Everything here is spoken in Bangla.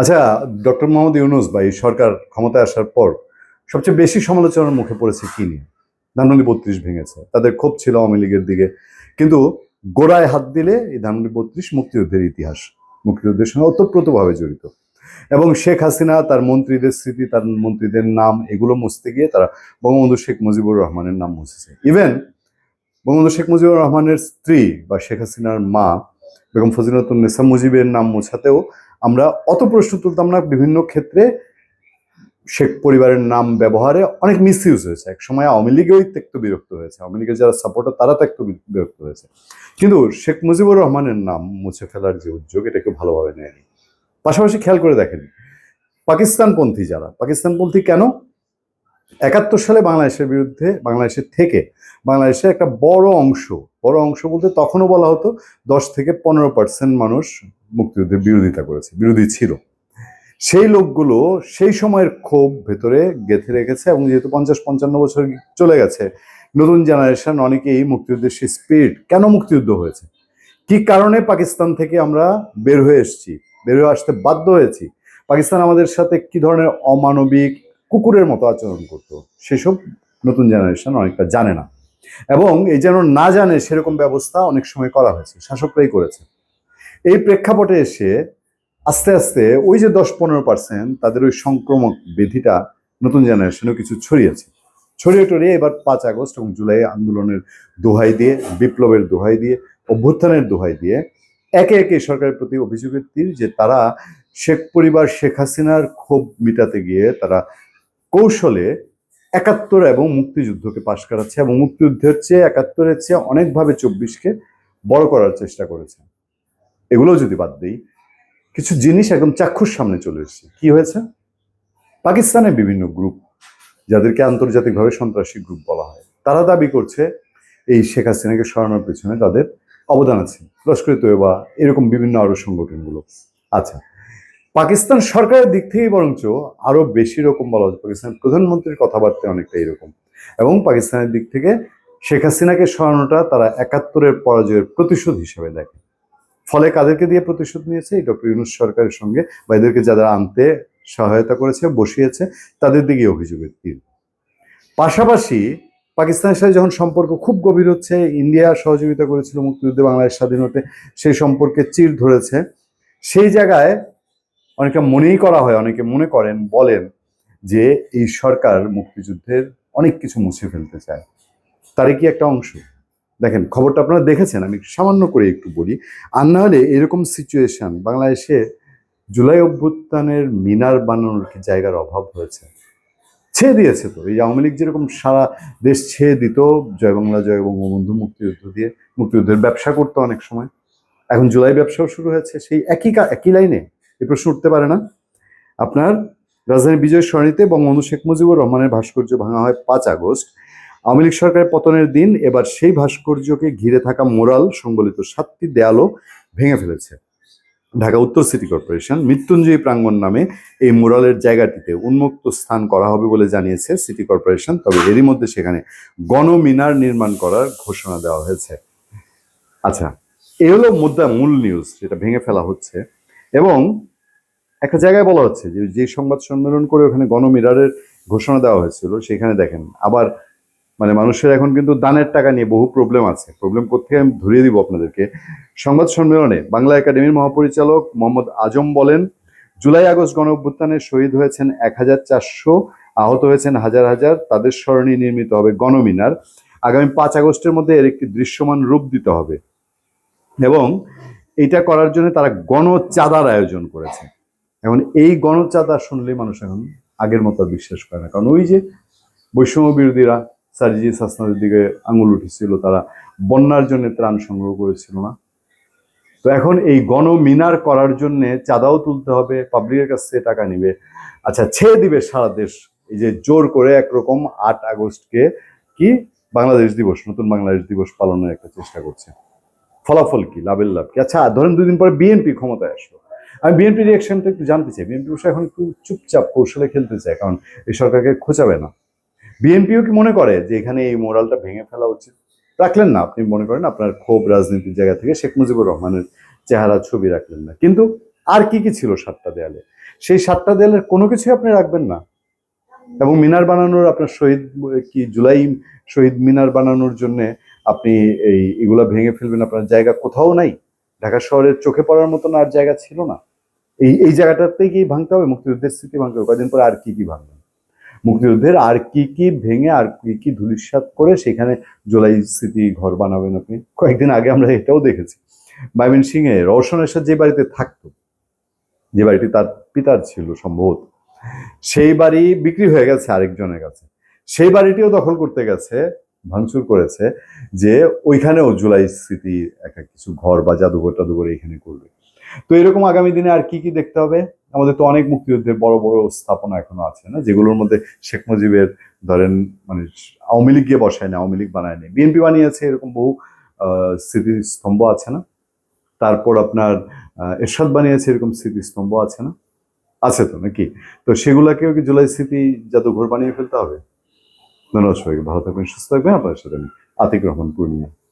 আচ্ছা ডক্টর মোহাম্মদ ইউনুস এই সরকার ক্ষমতায় আসার পর সবচেয়ে বেশি সমালোচনার মুখে পড়েছে কি নিয়ে? ধানমন্ডি বত্রিশ ভেঙেছে, তাদের ক্ষোভ ছিল আওয়ামী লীগের দিকে। কিন্তু গোড়ায় হাত দিলে এই ধানমন্ডি বত্রিশ মুক্তিযুদ্ধের ইতিহাস, মুক্তিযুদ্ধের সঙ্গে ওতপ্রোতভাবে জড়িত। এবং শেখ হাসিনা, তার মন্ত্রীদের স্মৃতি, তার মন্ত্রীদের নাম, এগুলো মুছতে গিয়ে তারা বঙ্গবন্ধু শেখ মুজিবুর রহমানের নাম মুছেছে। ইভেন বঙ্গবন্ধু শেখ মুজিবুর রহমানের স্ত্রী বা শেখ হাসিনার মা বেগম ফজিলাতুন্নেসা মুজিবের নাম মোছাতেও আমরা অত প্রশ্ন তুলতাম না, বিভিন্ন ক্ষেত্রে শেখ পরিবারের নাম ব্যবহারে অনেক মিস ইউজ হয়েছে। এক সময় আওয়ামী লীগেও ত্যক্ত বিরক্ত হয়েছে। আওয়ামী লীগের যারা সাপোর্টার তারা ত্যক্ত বিরক্ত হয়েছে। কিন্তু শেখ মুজিবুর রহমানের নাম মুছে ফেলার যে উদ্যোগ, এটা কেউ ভালোভাবে নেয়নি। পাশাপাশি খেয়াল করে দেখেন, পাকিস্তানপন্থী যারা, পাকিস্তানপন্থী কেন? একাত্তর সালে বাংলাদেশের বিরুদ্ধে বাংলাদেশের থেকে বাংলাদেশের একটা বড় অংশ বড় অংশ বলতে তখনও বলা হতো দশ থেকে পনেরো পার্সেন্ট মানুষ মুক্তিযুদ্ধের বিরোধিতা করেছে, বিরোধী ছিল। সেই লোকগুলো সেই সময়ের ক্ষোভ ভেতরে গেঁথে রেখেছে এবং যেহেতু পঞ্চাশ পঞ্চান্ন বছর চলে গেছে, নতুন জেনারেশন অনেকেই মুক্তিযুদ্ধের সেই স্পিরিট কেন মুক্তিযুদ্ধ হয়েছে? কি কারণে পাকিস্তান থেকে আমরা বের হয়ে এসেছি, বের হয়ে আসতে বাধ্য হয়েছি? পাকিস্তান আমাদের সাথে কি ধরনের অমানবিক কুকুরের মতো আচরণ করতো? সেসব নতুন জেনারেশন অনেকটা জানে না। এবং এই যেন না জানে সেরকম ব্যবস্থা অনেক সময় করা হয়েছে, শাসকরাই করেছে। এই প্রেক্ষাপটে এসে আস্তে আস্তে ওই যে দশ পনেরো পার্সেন্ট তাদের ওই সংক্রমক ব্যাধিটা নতুন জেনারেশনেও কিছু ছড়িয়েছে। ছড়িয়ে টড়িয়ে এবার পাঁচ আগস্ট এবং জুলাই আন্দোলনের দোহাই দিয়ে, বিপ্লবের দোহাই দিয়ে, অভ্যুত্থানের দোহাই দিয়ে একে একে সরকারের প্রতি অভিযোগের তীর যে তারা শেখ পরিবার, শেখ হাসিনার ক্ষোভ মিটাতে গিয়ে তারা কৌশলে একাত্তর এবং মুক্তিযুদ্ধকে পাশ করাচ্ছে এবং মুক্তিযুদ্ধের চেয়ে একাত্তরের চেয়ে অনেকভাবে চব্বিশকে বড় করার চেষ্টা করেছে। এগুলো যদি বাদ দিই, কিছু জিনিস একদম চাক্ষুষ সামনে চলে এসেছে। কি হয়েছে? পাকিস্তানের বিভিন্ন গ্রুপ যাদেরকে আন্তর্জাতিকভাবে সন্ত্রাসী গ্রুপ বলা হয়, তারা দাবি করছে এই শেখ হাসিনাকে সরানোর পেছনে তাদের অবদান আছে। লস্কর তৈবা এরকম বিভিন্ন আরও সংগঠনগুলো আচ্ছা পাকিস্তান সরকারের দিক থেকেই বরঞ্চ আরও বেশি রকম বলা হচ্ছে। পাকিস্তানের প্রধানমন্ত্রীর কথাবার্তা অনেকটা এরকম। এবং পাকিস্তানের দিক থেকে শেখ হাসিনাকে সরানোটা তারা একাত্তরের পরাজয়ের প্রতিশোধ হিসেবে দেখে। ফলে কাদেরকে দিয়ে প্রতিশোধ নিয়েছে? এই ডক্টর ইউনুস সরকারের সঙ্গে বা এদেরকে যারা আনতে সহায়তা করেছে, বসিয়েছে, তাদের দিকে অভিযোগের তীর। পাশাপাশি পাকিস্তানের সাথে যখন সম্পর্ক খুব গভীর হচ্ছে, ইন্ডিয়া সহযোগিতা করেছিল মুক্তিযুদ্ধে বাংলাদেশ স্বাধীন হতে সেই সম্পর্কে চির ধরেছে। সেই জায়গায় অনেকে মনেই করা হয়, অনেকে মনে করেন, বলেন যে এই সরকার মুক্তিযুদ্ধের অনেক কিছু মুছে ফেলতে চায়। তারই কি একটা অংশ? দেখেন, খবরটা আপনারা দেখেছেন, আমি সামান্য করে একটু বলি। আর না হলে এরকম সিচুয়েশন বাংলাদেশে জুলাই অভ্যুত্থানের মিনার বানানোর কি জায়গার অভাব হয়েছে? ছেয়ে দিয়েছে তো। এই আওয়ামী লীগ যেরকম সারা দেশ ছেয়ে দিত, জয় বাংলা, জয় বঙ্গবন্ধু মুক্তিযুদ্ধ দিয়ে, মুক্তিযুদ্ধের ব্যবসা করতো অনেক সময়। এখন জুলাই ব্যবসাও শুরু হয়েছে। সেই একই একই লাইনে এই প্রশ্ন উঠতে পারে না। আপনার রাজধানী বিজয় সরণিতে বঙ্গবন্ধু শেখ মুজিবুর রহমানের ভাস্কর্য ভাঙা হয় পাঁচ আগস্ট। আওয়ামী লীগ সরকারের পতনের দিন এবার সেই ভাস্কর্যকে ঘিরে থাকা মোরাল সংবলিত সাতটি দেয়ালও ভেঙে ফেলেছে। ঢাকা উত্তর সিটি কর্পোরেশন মৃত্যুঞ্জয়ী প্রাঙ্গণ নামে এই মুরালের জায়গাটিতে উন্মুক্ত স্থান করা হবে বলে জানিয়েছে সিটি কর্পোরেশন, তবে এরই মধ্যে সেখানে গণমিনার নির্মাণ করার ঘোষণা দেওয়া হয়েছে। আচ্ছা এ হলো মুদ্রা মূল নিউজ যেটা ভেঙে ফেলা হচ্ছে। এবং একটা জায়গায় বলা হচ্ছে যে যে সংবাদ সম্মেলন করে ওখানে গণমিরারের ঘোষণা দেওয়া হয়েছিল, সেখানে দেখেন, আবার মানে মানুষের এখন কিন্তু দানের টাকা নিয়ে বহু প্রবলেম আছে। প্রবলেম কোথেকে আমি ধরিয়ে দিব আপনাদেরকে? সংবাদ সম্মেলনে বাংলা একাডেমির মহাপরিচালক মোহাম্মদ আজম বলেন, জুলাই আগস্ট গণ অভ্যুত্থানে শহীদ হয়েছেন এক হাজার চারশো, আহত হয়েছেন হাজার হাজার, তাদের স্মরণে নির্মিত হবে গণমিনার। আগামী পাঁচ আগস্টের মধ্যে এর একটি দৃশ্যমান রূপ দিতে হবে। এবং এটা করার জন্য তারা গণচাঁদার আয়োজন করেছে। এখন এই গণচাঁদা শুনলেই মানুষ এখন আগের মতো বিশ্বাস করে না। কারণ ওই যে বৈষম্য বিরোধীরা সার্জি সাসনাদের দিকে আঙুল উঠেছিল তারা। বন্যার জন্য ত্রাণ সংগ্রহ করেছিল না। তো এখন এই গণমিনার করার জন্য চাঁদাও তুলতে হবে, পাবলিকের কাছ থেকে টাকা নিবে। আচ্ছা ছেড়ে দিবে সারা দেশ। এই যে জোর করে একরকম আট আগস্টকে কি? বাংলাদেশ দিবস, নতুন বাংলাদেশ দিবস পালনের একটা চেষ্টা করছে। ফলাফল কি? লাভের লাভ কি? আচ্ছা ধরেন দুদিন পরে বিএনপি ক্ষমতায় আসলো। আমি বিএনপি রিয়াকশনটা একটু জানতে চাই। বিএনপি এখন একটু চুপচাপ কৌশলে খেলতে চায়, কারণ এই সরকারকে খোঁচাবে না। বিএনপিও কি মনে করে যে এখানে এই মোরালটা ভেঙে ফেলা উচিত? রাখলেন না, আপনি মনে করেন আপনার ক্ষোভ রাজনীতির জায়গা থেকে শেখ মুজিবুর রহমানের চেহারা ছবি রাখলেন না। কিন্তু আর কি কি ছিল সাতটা দেয়ালে? সেই সাতটা দেয়ালের কোনো কিছুই আপনি রাখবেন না। এবং মিনার বানানোর আপনার শহীদ কি, জুলাই শহীদ মিনার বানানোর জন্য আপনি এই, এগুলা ভেঙে ফেলবেন, আপনার জায়গা কোথাও নাই। ঢাকা শহরের চোখে পড়ার মতন আর জায়গা ছিল না। এই এই জায়গাটাতেই কি ভাঙতে হবে? মুক্তিযুদ্ধের স্মৃতি ভাঙতে হবে। কয়েকদিন পরে আর কি কি ভাঙবেন মুক্তিযুদ্ধের আর কি কি ভেঙে, আর কি কি ধুলিস্বাত করে সেখানে জুলাই স্মৃতি ঘর বানাবেন আপনি? কয়েকদিন আগে আমরা এটাও দেখেছি। মাইমিন সিং এ রওশন এরশাদ যে বাড়িতে থাকতো, যে বাড়িটি তার পিতার ছিল সম্ভবত, সেই বাড়ি বিক্রি হয়ে গেছে আরেকজনের কাছে। সেই বাড়িটিও দখল করতে গেছে, ভাঙচুর করেছে যে ওইখানেও জুলাই স্মৃতি একটা কিছু ঘর বা জাদুঘর টাদুঘর এখানে করবে। তো এরকম আগামী দিনে আর কি কি দেখতে হবে? আমাদের তো অনেক মুক্তিযুদ্ধের বড় বড় স্থাপনা এখনও আছে, না? যেগুলোর মধ্যে শেখ মুজিবের ধরেন মানে আওয়ামী লীগ গিয়ে বসায় না আওয়ামী লীগ বানায় না বিএনপি বানিয়েছে, এরকম বহু স্মৃতিস্তম্ভ আছে, না? তারপর আপনার এরশাদ বানিয়েছে, এরকম স্মৃতিস্তম্ভ আছে, না? আছে তো নাকি? তো সেগুলাকেও কি জুলাই স্মৃতি জাদুঘর বানিয়ে ফেলতে হবে? ধন্যবাদ সবাইকে, ভালো থাকবেন, সুস্থ থাকবেন। আপনার সাথে আমি আতিক রহমান পূর্ণিয়া।